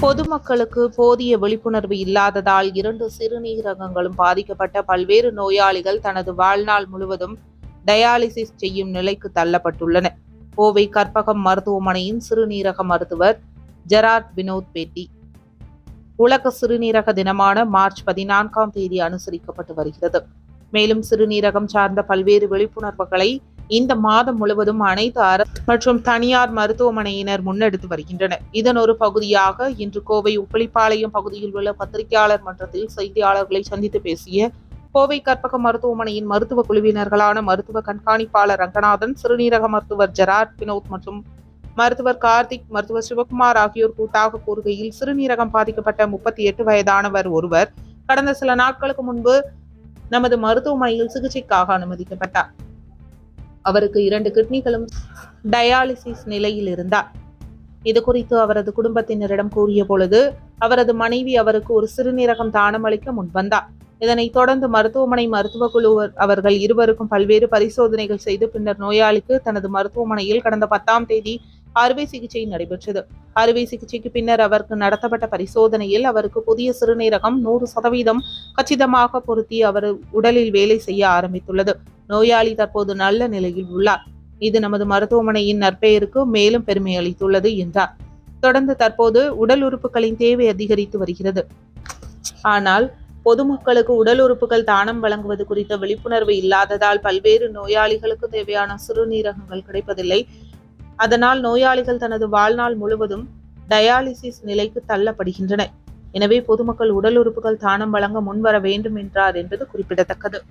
பொதுமக்களுக்கு போதிய விழிப்புணர்வு இல்லாததால் இரண்டு சிறுநீரகங்களும் பாதிக்கப்பட்ட பல்வேறு நோயாளிகள் தனது வாழ்நாள் முழுவதும் டயாலிசிஸ் செய்யும் நிலைக்கு தள்ளப்பட்டுள்ளனர் கோவை கற்பகம் மருத்துவமனையின் சிறுநீரக மருத்துவர் ஜெரார்ட் வினோத் பேட்டி. உலக சிறுநீரக தினமான மார்ச் பதினான்காம் தேதி அனுசரிக்கப்பட்டு வருகிறது. மேலும் சிறுநீரகம் சார்ந்த பல்வேறு விழிப்புணர்வுகளை இந்த மாதம் முழுவதும் அனைத்து அரசு மற்றும் தனியார் மருத்துவமனையினர் முன்னெடுத்து வருகின்றனர். இதன் ஒரு பகுதியாக இன்று கோவை உப்பளிப்பாளையம் பகுதியில் உள்ள பத்திரிகையாளர் மன்றத்தில் செய்தியாளர்களை சந்தித்து பேசிய கோவை கற்பக மருத்துவமனையின் மருத்துவ குழுவினர்களான மருத்துவ கண்காணிப்பாளர் ரங்கநாதன் சிறுநீரக மருத்துவர் ஜெராட் வினோத் மற்றும் மருத்துவர் கார்த்திக் மருத்துவர் சிவகுமார் ஆகியோர் கூட்டாக கூறுகையில் சிறுநீரகம் பாதிக்கப்பட்ட முப்பத்தி எட்டு வயதானவர் ஒருவர் கடந்த சில நாட்களுக்கு முன்பு நமது மருத்துவமனையில் சிகிச்சைக்காக அனுமதிக்கப்பட்டார். அவருக்கு இரண்டு கிட்னிகளும் டயாலிசிஸ் நிலையில் இருந்தார். இது குறித்து அவரது குடும்பத்தினரிடம் கூறிய பொழுது அவரது மனைவி அவருக்கு ஒரு சிறுநீரகம் தானமளிக்க முன்வந்தார் இதனைத் தொடர்ந்து மருத்துவமனை மருத்துவ குழு அவர்கள் இருவருக்கும் பல்வேறு பரிசோதனைகள் செய்து பின்னர் நோயாளிக்கு தனது மருத்துவமனையில் கடந்த பத்தாம் தேதி அறுவை சிகிச்சை நடைபெற்றது. அறுவை சிகிச்சைக்கு பின்னர் அவருக்கு நடத்தப்பட்ட பரிசோதனையில் அவருக்கு புதிய சிறுநீரகம் நூறு சதவீதம் கச்சிதமாக பொருத்தி அவர் உடலில் வேலை செய்ய ஆரம்பித்துள்ளது. நோயாளி தற்போது நல்ல நிலையில் உள்ளார். இது நமது மருத்துவமனையின் நற்பெயருக்கு மேலும் பெருமை அளித்துள்ளது என்றார். தொடர்ந்து தற்போது உடல் உறுப்புகளின் தேவை அதிகரித்து வருகிறது. ஆனால் பொதுமக்களுக்கு உடல் உறுப்புகள் தானம் வழங்குவது குறித்த விழிப்புணர்வு இல்லாததால் பல்வேறு நோயாளிகளுக்கு தேவையான சிறுநீரகங்கள் கிடைப்பதில்லை. அதனால் நோயாளிகள் தனது வாழ்நாள் முழுவதும் டயாலிசிஸ் நிலைக்கு தள்ளப்படுகின்றனர் எனவே பொதுமக்கள் உடல் உறுப்புகள் தானம் வழங்க முன்வர வேண்டும் என்றார் என்பது குறிப்பிடத்தக்கது.